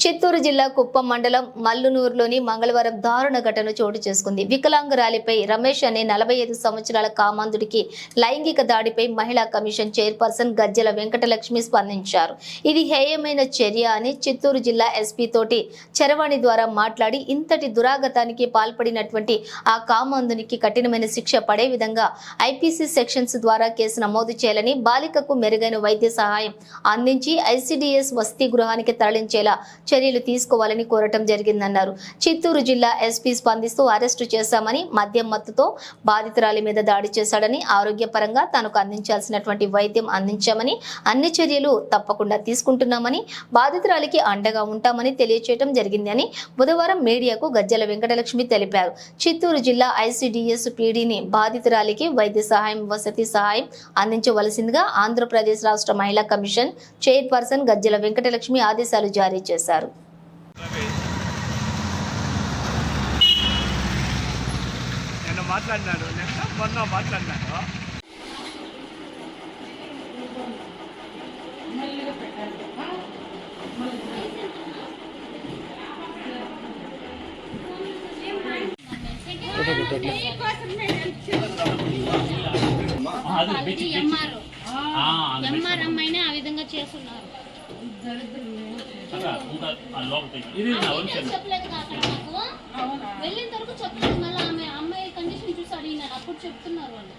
చిత్తూరు జిల్లా కుప్పం మండలం మల్లునూరులోని మంగళవారం దారుణ ఘటన చోటు చేసుకుంది. వికలాంగురాలిపై రమేష్ అనే నలభై ఐదు సంవత్సరాల కామాంధుడికి లైంగిక దాడిపై మహిళా కమిషన్ చైర్పర్సన్ గజ్జల వెంకటలక్ష్మి స్పందించారు. ఇది హేయమైన చర్య అని చిత్తూరు జిల్లా ఎస్పీ తోటి చరవాణి ద్వారా మాట్లాడి ఇంతటి దురాగతానికి పాల్పడినటువంటి ఆ కామాంధునికి కఠినమైన శిక్ష పడే విధంగా ఐపీసీ సెక్షన్స్ ద్వారా కేసు నమోదు చేయాలని బాలికకు మెరుగైన వైద్య సహాయం అందించి ఐసీడీఎస్ వసతి గృహానికి తరలించేలా చర్యలు తీసుకోవాలని కోరటం జరిగిందన్నారు. చిత్తూరు జిల్లా ఎస్పీ స్పందిస్తూ అరెస్టు చేశామని మద్యం మత్తుతో బాధితురాలి మీద దాడి చేశాడని ఆరోగ్యపరంగా తనకు అందించాల్సినటువంటి వైద్యం అందించామని అన్ని చర్యలు తప్పకుండా తీసుకుంటున్నామని బాధితురాలికి అండగా ఉంటామని తెలియచేయడం జరిగిందని బుధవారం మీడియాకు గజ్జల వెంకటలక్ష్మి తెలిపారు. చిత్తూరు జిల్లా ఐసీడీఎస్ పీడీని బాధితురాలికి వైద్య సహాయం వసతి సహాయం అందించవలసిందిగా ఆంధ్రప్రదేశ్ రాష్ట్ర మహిళా కమిషన్ చైర్పర్సన్ గజ్జల వెంకటలక్ష్మి ఆదేశాలు జారీ చేశారు. నేను మాట్లాడినాడు. మొన్న మాట్లాడినాడు. అది ఎంఆర్ ఎంఆర్ అమ్మాయిని ఆ విధంగా చేస్తున్నారు. ఇది వెళ్ళిన వరకు చెప్పలేదు. మళ్ళీ ఆమె అమ్మాయి కండిషన్ చూసి అడిగినారు. అప్పుడు చెప్తున్నారు వాళ్ళు.